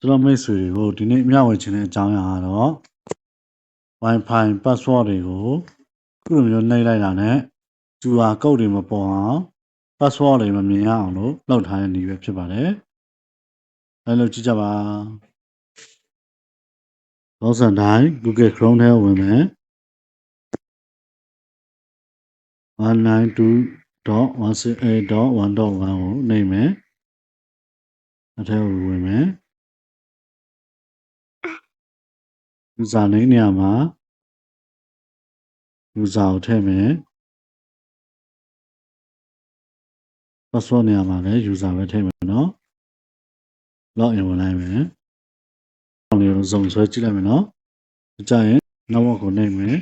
ကျွန်တော်မိတ်ဆွေတွေကိုဒီနေ့မျှဝေခြင်းတဲ့အကြောင်းအရာကတော့ Wi-Fi password တွေကိုခုလိုမျိုးနှိပ်လိုက်တာနဲ့ QR code တွေမပေါ်အောင် password တွေမမြင်ရအောင်လို့လုပ်ထားတဲ့နည်းပဲဖြစ်ပါတယ်။အဲလိုကြည့်ကြပါ။ဘောစံတိုင်း Google Chrome ထဲဝင်မယ်။192.168.1.1ကိုနှိပ်မယ်။အထက်ကိုဝင်မယ်။ user name နေရာမှာ user ကိုထည့်မယ် password နေရာမှာလည်း user ပဲထည့်မယ်နော် login ဝင်လိုက်မယ်။အောင်လေးကိုစုံဆွဲကြည့်လိုက်မယ်နော်။ကြရင်နောက်ဘက်ကိုနှိပ်မယ်။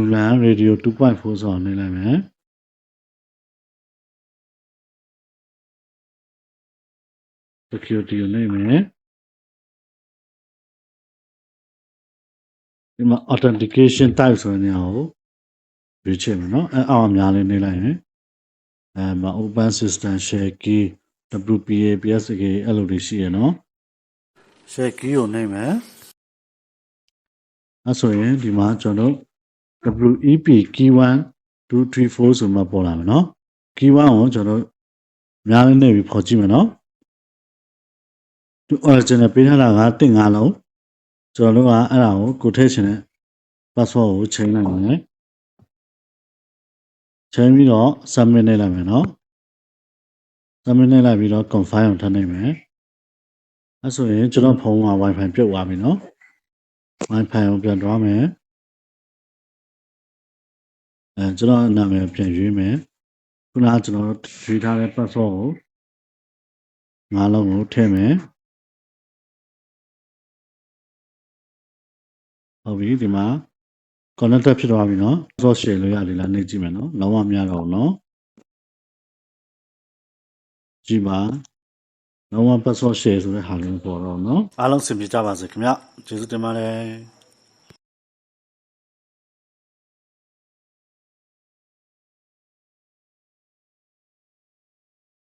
WLAN radio 2.4ဆိုအောင်နှိပ်လိုက်မယ်။ security ကိုနှိပ်မယ်ဒီမှာ authentication type ဆိုတဲ့နေရာကိုရွေးချယ်မယ်နော်အဲအောက်အများလေးနှိပ်လိုက်ရင်အဲမှာ open system share key WPA PSK အဲ့လိုတွေရှိရနော် share key ကိုနှိပ်မယ်အဲဆိုရင်ဒီမှာကျွန်တော်တို့ WEP key 1 2 3 4ဆိုမှပေါ်လာမယ်နော် key 1ကိုကျွန်တော်အများလေးနှိပ်ပြီးဖော်ကြည့်မယ်နော် သူ original ပေးထားတာကတင်5လုံးကျွန်တော်တို့ကအဲ့ဒါကိုကိုထည့်ချင်တဲ့ password ကိုချိန်လိုက်မယ်ချိန်ပြီးတော့ submit နှိပ်လိုက်မယ်နော် submit နှိပ်လိုက်ပြီးတော့ confirm အောင်ထပ်နှိပ်မယ်အဲ့ဆိုရင်ကျွန်တော်ဖုန်းက wifi ပြုတ်သွားပြီနော် wifi ကိုပြန်သွားမယ်အဲကျွန်တော်နာမည်ပြန်ရွေးမယ်ခုနကကျွန်တော်ရွေးထားတဲ့ password ကိုငါးလုံးကိုထည့်မယ် ဟုတ်ပြီဒီမှာ connector ဖြစ်သွားပြီနော် source share လို့ရလေလားနေကြည့်မယ်နော်လုံးဝမရတော့ဘူးနော်ကြည့်ပါလုံးဝ password share ဆိုတဲ့ဟာလေးပေါ်တော့နော်အားလုံးစင်ပြကြပါစေခင်ဗျကျေးဇူးတင်ပါတယ်